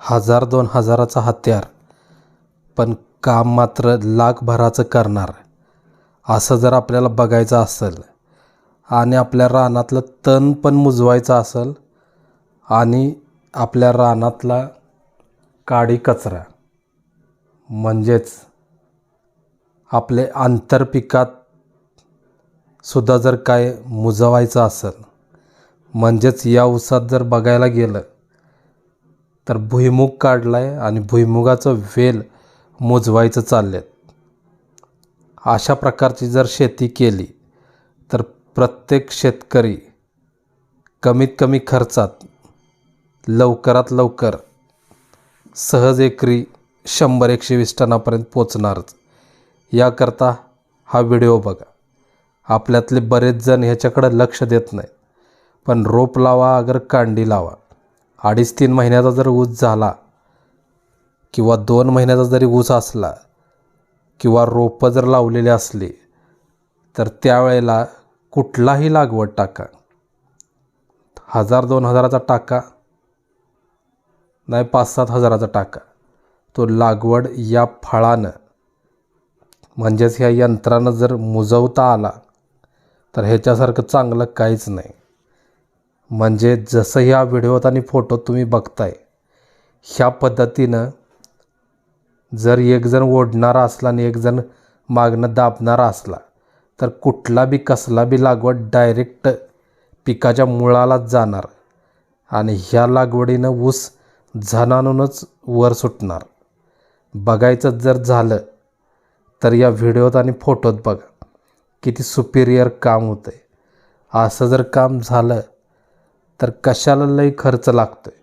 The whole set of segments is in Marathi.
हजार दोन हजाराचा हत्यार. पण काम मात्र लाखभराचं करणार. असं जर आपल्याला बघायचं असेल आणि आपल्या रानातलं तण पण मुजवायचं असेल आणि आपल्या रानातला काडी कचरा. म्हणजेच आपले आंतरपिकात सुद्धा जर काय मुजवायचं असेल म्हणजेच या ऊसात जर बघायला गेलं तर भुईमुग काढला आहे आणि भुईमुगाचं वेल मोजवायचं चाललेत अशा प्रकारची जर शेती केली तर प्रत्येक शेतकरी कमीत कमी खर्चात लवकरात लवकर सहज एकरी शंभर एकशे वीस टनापर्यंत पोचणारच. याकरता हा व्हिडिओ बघा. आपल्यातले बरेच जण ह्याच्याकडं लक्ष देत नाही पण रोप लावा अगर कांडी लावा. अडीच तीन महिन्याचा जर ऊस झाला किंवा दोन महिन्याचा जरी ऊस असला किंवा रोपं जर लावलेली असली तर त्यावेळेला कुठलाही लागवड टाका. हजार दोन हजाराचा टाका. नाही पाच सात हजाराचा टाका. तो लागवड या फळानं म्हणजेच ह्या यंत्रानं जर मुजवता आला तर ह्याच्यासारखं चांगलं काहीच नाही. म्हणजे जसं ह्या व्हिडिओत आणि फोटोत तुम्ही बघताय ह्या पद्धतीनं जर एकजण ओढणारा असला आणि एकजण मागणं दाबणारा असला तर कुठला बी कसला बी लागवड डायरेक्ट पिकाच्या मुळालाच जाणार आणि ह्या लागवडीनं ऊस झनानूनच वर सुटणार. बघायचं जर झालं तर या व्हिडिओत आणि फोटोत बघा किती सुपिरियर काम होतं आहे असं जर काम झालं तर कशाला लई खर्च लागतो आहे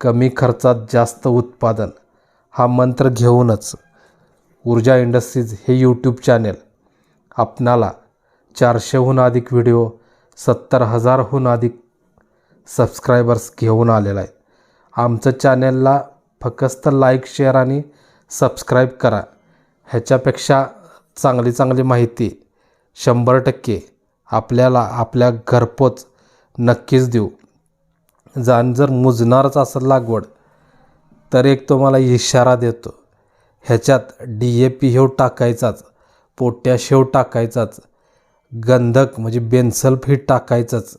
कमी खर्चात जास्त उत्पादन हा मंत्र घेऊनच. ऊर्जा इंडस्ट्रीज हे यूट्यूब चॅनेल आपणाला चारशेहून अधिक व्हिडिओ सत्तर हजारहून अधिक सबस्क्रायबर्स घेऊन आलेला आहे. आमचं चॅनेलला फक्त लाईक शेअर आणि सबस्क्राईब करा. ह्याच्यापेक्षा चांगली चांगली माहिती शंभर टक्के आपल्याला आपल्या घरपोच नक्कीच देऊ. जाण जर मुजणारच असेल लागवड तर एक तुम्हाला इशारा देतो ह्याच्यात डी ए पी हेव टाकायचाच पोटॅश हेव टाकायचाच गंधक म्हणजे बेन्सल्फिट टाकायचंच.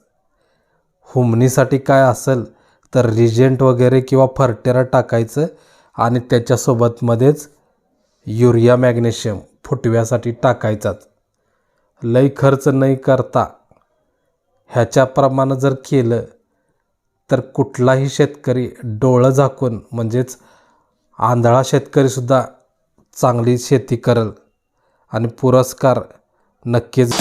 हुमणीसाठी काय असेल तर रिजेंट वगैरे किंवा फर्टेरा टाकायचं आणि त्याच्यासोबतमध्येच युरिया मॅग्नेशियम फुटव्यासाठी टाकायचाच. लई खर्च नाही करता. ह्याच्याप्रमाणे जर केलं तर कुठलाही शेतकरी डोळं झाकून म्हणजेच आंधळा शेतकरीसुद्धा चांगली शेती करल. आणि पुरस्कार नक्कीच